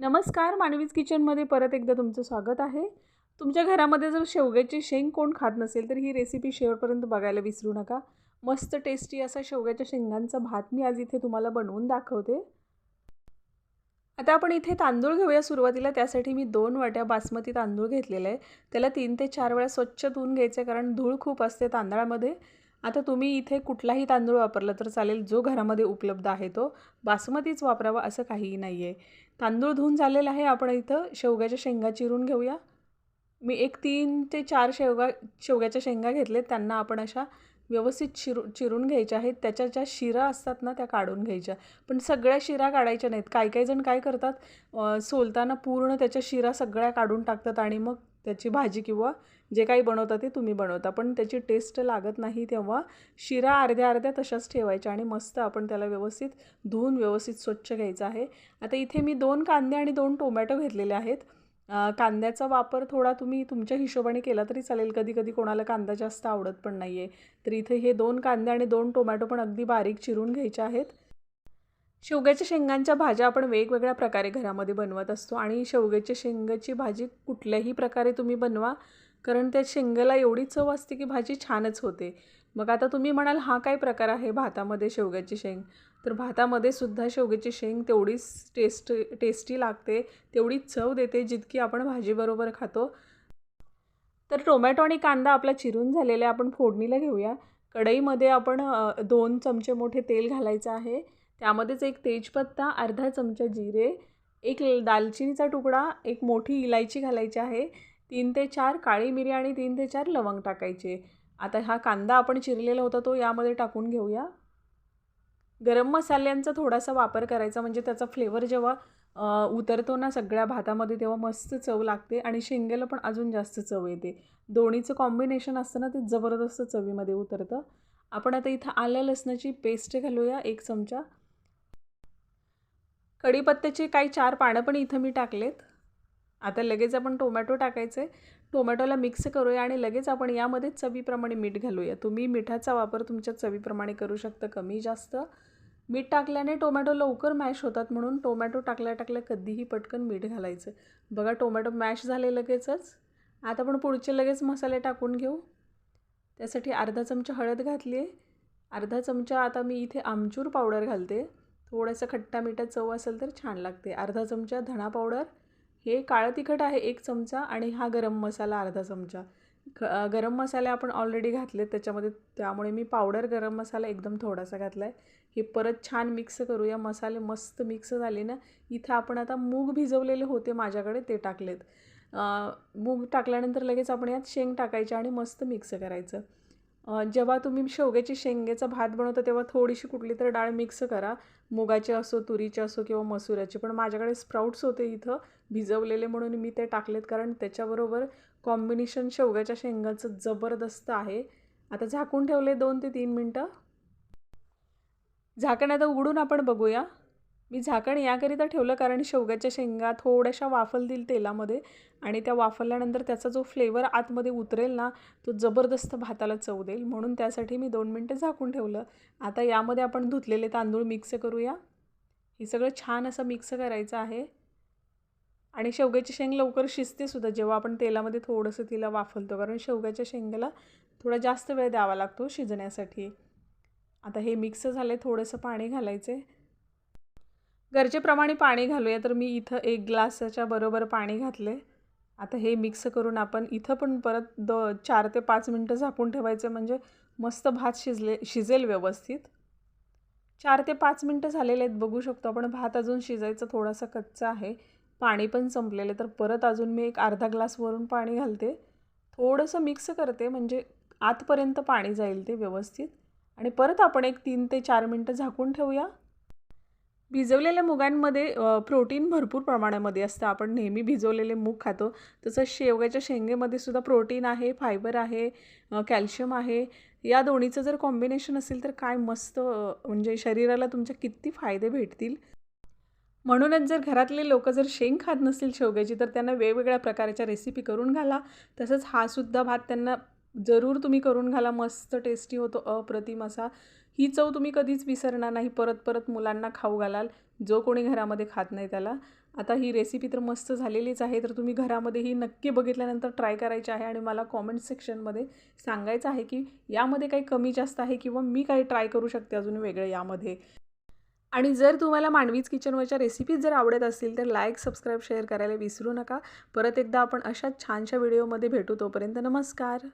नमस्कार मानवीज किचनमध्ये परत एकदा तुमचं स्वागत आहे. तुमच्या घरामध्ये जर शेवग्याची शेंग कोण खात नसेल तर ही रेसिपी शेवटपर्यंत बघायला विसरू नका. मस्त टेस्टी असा शेवग्याच्या शेंगांचा भात मी आज इथे तुम्हाला बनवून दाखवते. आता आपण इथे तांदूळ घेऊया सुरुवातीला. त्यासाठी मी दोन वाट्या बासमती तांदूळ घेतलेला आहे. त्याला तीन ते चार वेळा स्वच्छ धुवून आहे कारण धूळ खूप असते तांदळामध्ये. आता तुम्ही इथे कुठलाही तांदूळ वापरला तर चालेल जो घरामध्ये उपलब्ध आहे तो. बासमतीच वापरावा असं काहीही नाही आहे तांदूळ धुवून झालेला आहे आपण इथं शेवग्याच्या शेंगा चिरून घेऊया. मी एक तीन ते चार शेवगा शेवग्याच्या शेंगा घेतले त्यांना आपण अशा व्यवस्थित चिरू चिरून घ्यायच्या आहेत. त्याच्या ज्या शिरा असतात ना त्या काढून घ्यायच्या. पण सगळ्या शिरा काढायच्या नाहीत. काही काही जण काय करतात सोलताना पूर्ण त्याच्या शिरा सगळ्या काढून टाकतात आणि मग त्याची भाजी किंवा जे काही बनवता ते तुम्ही बनवता. पण त्याची टेस्ट लागत नाही तेव्हा शिरा अर्ध्या अर्ध्या तशाच ठेवायच्या आणि मस्त आपण त्याला व्यवस्थित धुवून व्यवस्थित स्वच्छ घ्यायचं आहे. आता इथे मी दोन कांदे आणि दोन टोमॅटो घेतलेले आहेत. कांद्याचा वापर थोडा तुम्ही तुमच्या हिशोबाने केला तरी चालेल. कधी कधी कोणाला कांदा जास्त आवडत पण नाही आहे तर इथे हे दोन कांदे आणि दोन टोमॅटो पण अगदी बारीक चिरून घ्यायचे आहेत. शेवग्याच्या शेंगांच्या भाज्या आपण वेगवेगळ्या प्रकारे घरामध्ये बनवत असतो आणि शेवग्याच्या शेंगाची भाजी कुठल्याही प्रकारे तुम्ही बनवा कारण त्या शेंगाला एवढी चव असते की भाजी छानच होते. मग आता तुम्ही म्हणाल हा काय प्रकार आहे भातामध्ये शेवग्याची शेंग? तर भातामध्ये सुद्धा शेवग्याची शेंग तेवढीच टेस्ट टेस्टी लागते तेवढीच चव देते जितकी आपण भाजीबरोबर खातो. तर टोमॅटो आणि कांदा आपला चिरून झालेला आपण फोडणीला घेऊया. कढईमध्ये आपण दोन चमचे मोठे तेल घालायचं आहे. त्यामध्येच एक तेजपत्ता अर्धा चमचा जिरे एक दालचिनीचा तुकडा एक मोठी इलायची घालायची आहे तीन ते चार काळी मिरी आणि तीन ते चार लवंग टाकायचे. आता हा कांदा आपण चिरलेला होता तो यामध्ये टाकून घेऊया. गरम मसाल्यांचा थोडासा वापर करायचा म्हणजे त्याचा फ्लेवर जेव्हा उतरतो ना सगळ्या भातामध्ये तेव्हा मस्त चव लागते आणि शेंगेला पण अजून जास्त चव येते. दोन्हीचं कॉम्बिनेशन असतं ना ते जबरदस्त चवीमध्ये उतरतं. आपण आता इथं आल्या लसणाची पेस्ट घालूया एक चमचा. कढीपत्त्याची काही चार पानं पण इथं मी टाकलेत. आता लगेच आपण टोमॅटो टाकायचे. टोमॅटोला मिक्स करूया आणि लगेच आपण यामध्ये चवीप्रमाणे मीठ घालूया. तुम्ही मिठाचा वापर तुमच्या चवीप्रमाणे करू शकता कमी जास्त. मीठ टाकल्याने टोमॅटो लवकर मॅश होतात म्हणून टोमॅटो टाकल्या टाकल्या कधीही पटकन मीठ घालायचं. बघा टोमॅटो मॅश झाले लगेचच. आता आपण पुढचे लगेच मसाले टाकून घेऊ. त्यासाठी अर्धा चमचा हळद घातली आहे अर्धा चमचा आता मी इथे आमचूर पावडर घालते. थोडंसं खट्टा मिठा चव असेल तर छान लागते. अर्धा चमचा धणा पावडर. हे काळं तिखट आहे एक चमचा आणि हा गरम मसाला अर्धा चमचा. ग गरम मसाले आपण ऑलरेडी घातले त्याच्यामध्ये त्यामुळे मी पावडर गरम मसाला एकदम थोडासा घातला आहे हे परत छान मिक्स करूया. मसाले मस्त मिक्स झाले ना इथं आपण आता मूग भिजवलेले होते माझ्याकडे ते टाकलेत. मूग टाकल्यानंतर लगेच आपण यात शेंग टाकायचे आणि मस्त मिक्स करायचं. जेव्हा तुम्ही शेवग्याची शेंगेचा भात बनवता तेव्हा थोडीशी कुठली तर डाळ मिक्स करा. मुगाची असो तुरीची असो किंवा मसुराची. पण माझ्याकडे स्प्राउट्स होते इथं भिजवलेले म्हणून मी ते टाकलेत. कारण त्याच्याबरोबर कॉम्बिनेशन शेवग्याच्या शेंगाचं जबरदस्त आहे. आता झाकून ठेवले दोन ते तीन मिनटं. झाकण आता उघडून आपण बघूया. मी झाकण याकरिता ठेवलं कारण शेवग्याच्या शेंगा थोड्याशा वाफल देईल तेलामध्ये आणि त्या वाफरल्यानंतर त्याचा जो फ्लेवर आतमध्ये उतरेल ना तो जबरदस्त भाताला चव देईल. म्हणून त्यासाठी मी दोन मिनटं झाकून ठेवलं. आता यामध्ये आपण धुतलेले तांदूळ मिक्स करूया. हे सगळं छान असं मिक्स करायचं आहे. आणि शेवग्याची शेंग लवकर शिजते सुद्धा जेव्हा आपण तेलामध्ये थोडंसं तिला वाफलतो. कारण शेवग्याच्या शेंगाला थोडा जास्त वेळ द्यावा लागतो शिजण्यासाठी. आता हे मिक्स झालं आहे थोडंसं पाणी घालायचं आहे गरजेप्रमाणे पाणी घालूया. तर मी इथं एक ग्लासाच्या बरोबर पाणी घातले आता हे मिक्स करून आपण इथं पण परत द चार ते पाच मिनटं झाकून ठेवायचं. म्हणजे मस्त भात शिजले शिजेल व्यवस्थित. चार ते पाच मिनटं झालेले आहेत. बघू शकतो आपण भात अजून शिजायचं थोडासा कच्चा आहे. पाणी पण संपलेलं तर परत अजून मी एक अर्धा ग्लास वरून पाणी घालते. थोडंसं मिक्स करते. म्हणजे आतपर्यंत पाणी जाईल ते व्यवस्थित. आणि परत आपण एक तीन ते चार मिनटं झाकून ठेवूया. भिजवलेल्या मुगांमध्ये प्रोटीन भरपूर प्रमाणामध्ये असतं. आपण नेहमी भिजवलेले मूग खातो. तसं शेवग्याच्या शेंगेमध्ये सुद्धा प्रोटीन आहे फायबर आहे कॅल्शियम आहे. या दोन्हीचं जर कॉम्बिनेशन असेल तर काय मस्त म्हणजे शरीराला तुमच्या किती फायदे भेटतील. म्हणूनच जर घरातले लोक जर शेंग खात नसतील शेवग्याची तर त्यांना वेगवेगळ्या प्रकारच्या रेसिपी करून घाला. तसंच हा सुद्धा भात त्यांना जरूर तुम्ही करून घाला. मस्त टेस्टी होतो अप्रतिम असा. ही चव तुम्ही कधीच विसरणार नाही. परत परत मुलांना खाऊ घालाल. जो कोणी घरामध्ये खात नाही त्याला. आता ही रेसिपी तर मस्त झालेलीच आहे. तर तुम्ही घरामध्ये ही नक्की बघितल्यानंतर ट्राय करायची आहे आणि मला कॉमेंट सेक्शनमध्ये सांगायचं आहे की यामध्ये काही कमी जास्त आहे किंवा मी काही ट्राय करू शकते अजून वेगळं यामध्ये. आणि जर तुम्हाला मांडवीज किचनवरच्या रेसिपीज जर आवडत असतील तर लाईक सबस्क्राईब शेअर करायला विसरू नका. परत एकदा आपण अशाच छानशा व्हिडिओमध्ये भेटू. तोपर्यंत नमस्कार.